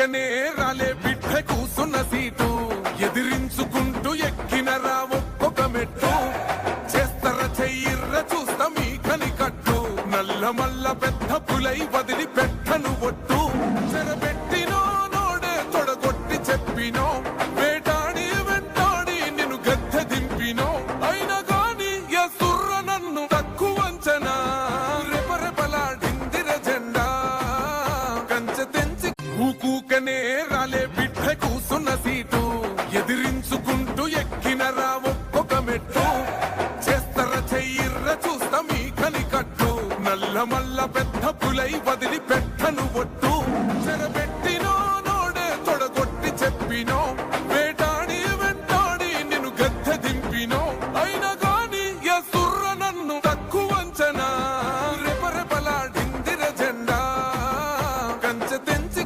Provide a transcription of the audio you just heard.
ఊకూకనే రాలే బిడ్డ కూసున్న సీటు. ఎదిరించుకుంటూ ఎక్కిన రా ఒక్కొక్క మెట్టు. చేస్తర చెయ్యిర్ర చూస్తా మీ కని కట్టు నల్ల మల్ల పెద్ద పులై వదిలి పెట్టను ఒట్టు. పక్కనే బిడ్డ కూసున్న సీటు. ఎదిరించుకుంటూ ఎక్కినరా ఒక్కొక్క మెట్టు. చేస్తర చెయ్యిర్ర చూస్తా మీ కని కట్టు నల్ల మల్ల పెద్ద పులై వదిలి పెట్టను ఒట్టు. చెరబెట్టినో నోడే తొడగొట్టి చెప్పినో. వేటాడి వెంటాడి నేను గద్దె దింపినో. అయినా గాని ఎసుర్ర నన్ను తక్కువ అంచనా రెపరెపలాడిందిర జెండా. కంచె